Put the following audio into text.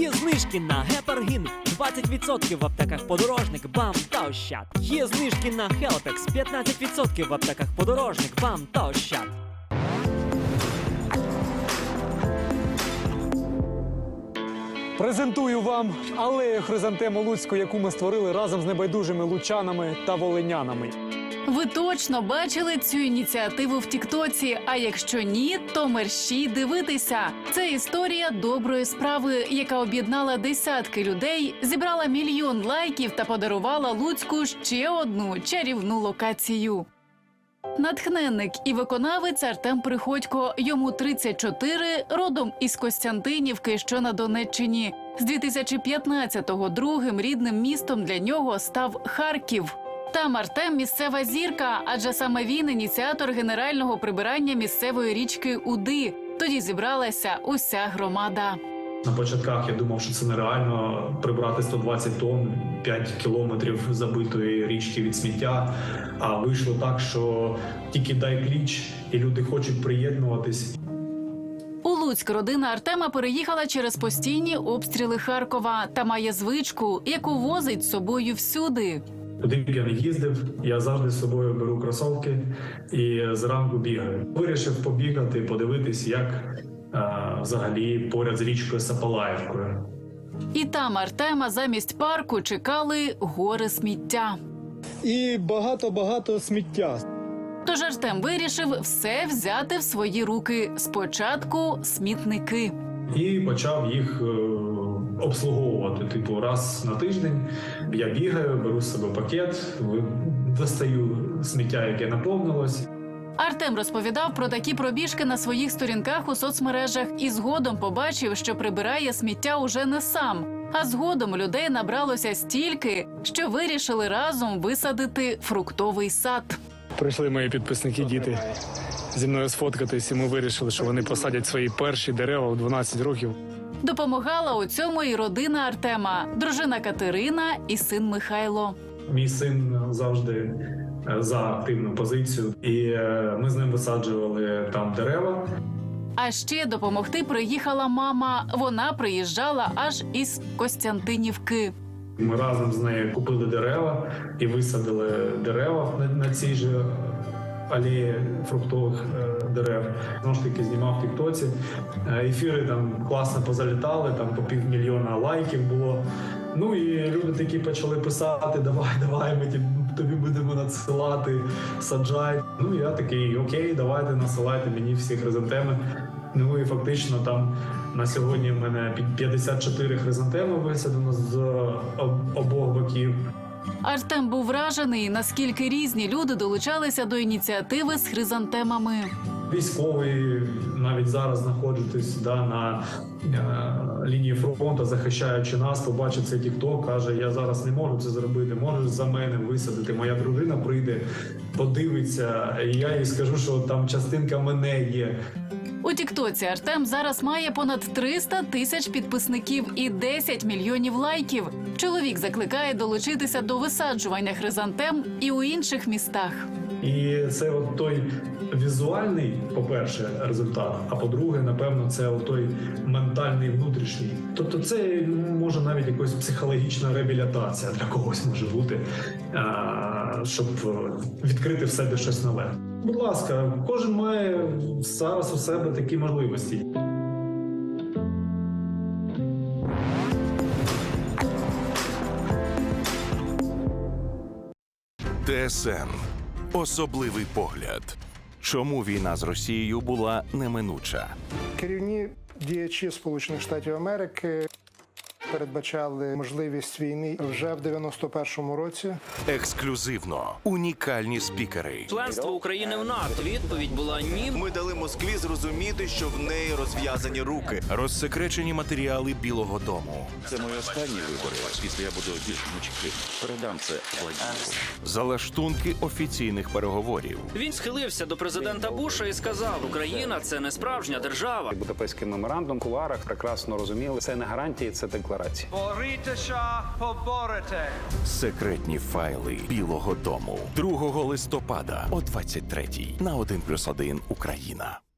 Є знижки на гепаргін 20% в аптеках подорожник, бам та ощад. Є знижки на Хелпекс 15% в аптеках подорожник, бам та ощад. Презентую вам алею хризантему Луцьку, яку ми створили разом з небайдужими лучанами та волинянами. Ви точно бачили цю ініціативу в Тіктоці. А якщо ні, то мерщій дивитися. Це історія доброї справи, яка об'єднала десятки людей, зібрала мільйон лайків та подарувала Луцьку ще одну чарівну локацію. Натхненник і виконавець Артем Приходько. Йому 34, родом із Костянтинівки, що на Донеччині. З 2015-го другим рідним містом для нього став Харків. Там Артем місцева зірка, адже саме він ініціатор генерального прибирання місцевої річки Уди. Тоді зібралася уся громада. На початках я думав, що це нереально прибрати 120 тонн, 5 кілометрів забитої річки від сміття. А вийшло так, що тільки дай кліч, і люди хочуть приєднуватись. У Луцьк родина Артема переїхала через постійні обстріли Харкова та має звичку, яку возить з собою всюди. Куди б я не їздив, я завжди з собою беру кросовки і зранку бігаю. Вирішив побігати, подивитись, як е, взагалі поряд з річкою Сапалаївкою. І там Артема замість парку чекали гори сміття. І багато-багато сміття. Тож Артем вирішив все взяти в свої руки. Спочатку смітники. і почав їх е, обслуговувати. Типу, раз на тиждень я бігаю, беру з себе пакет, достаю сміття, яке наповнилось. Артем розповідав про такі пробіжки на своїх сторінках у соцмережах і згодом побачив, що прибирає сміття уже не сам. А згодом людей набралося стільки, що вирішили разом висадити фруктовий сад. Прийшли мої підписники, діти зі мною сфоткатись, і ми вирішили, що вони посадять свої перші дерева в 12 років. Допомагала у цьому і родина Артема, дружина Катерина і син Михайло. Мій син завжди е, за активну позицію, і е, ми з ним висаджували там дерева. А ще допомогти приїхала мама. Вона приїжджала аж із Костянтинівки. Ми разом з нею купили дерева і висадили дерева на, на цій же алеї фруктових е, дерев. Знову ж таки, знімав в Тіктоці. Е, Ефіри там класно позалітали, там по півмільйона лайків було. Ну і люди такі почали писати: давай, давай, ми тобі будемо надсилати, саджай. Ну я такий, окей, давайте насилайте мені всі хризантеми. Ну і фактично там на сьогодні в мене під 54 хризантеми висадено з обох боків. Артем був вражений, наскільки різні люди долучалися до ініціативи з хризантемами. Військовий навіть зараз знаходитись да, на е, лінії фронту, захищаючи нас, побачить цей тікток, каже: Я зараз не можу це зробити. Можеш за мене висадити. Моя дружина прийде, подивиться, і я їй скажу, що там частинка мене є. У Тіктоці Артем зараз має понад 300 тисяч підписників і 10 мільйонів лайків. Чоловік закликає долучитися до висаджування хризантем і у інших містах. І це от той візуальний, по-перше, результат. А по-друге, напевно, це от той ментальний внутрішній. Тобто, це може навіть якась психологічна реабілітація для когось може бути, щоб е, відкрити в себе щось нове. Будь ласка, кожен має зараз у себе такі можливості. ТСН особливий погляд. Чому війна з Росією була неминуча? Керівні діячі Сполучених Штатів Америки передбачали можливість війни вже в 91-му році. Ексклюзивно унікальні спікери, Членство України в НАТО. Відповідь була ні. Ми дали Москві зрозуміти, що в неї розв'язані руки. розсекречені матеріали Білого Дому, Це мої останні вибори. Після я буду більш мучки. Передам це Владимиру. залаштунки офіційних переговорів, Він схилився до президента Буша і сказав: Україна це не справжня держава. Будапештський меморандум в кулуарах прекрасно розуміли. Це не гарантії, це декларації. Борітеся, поборете. секретні файли Білого Дому 2 листопада о 23 на 1+,1 Україна.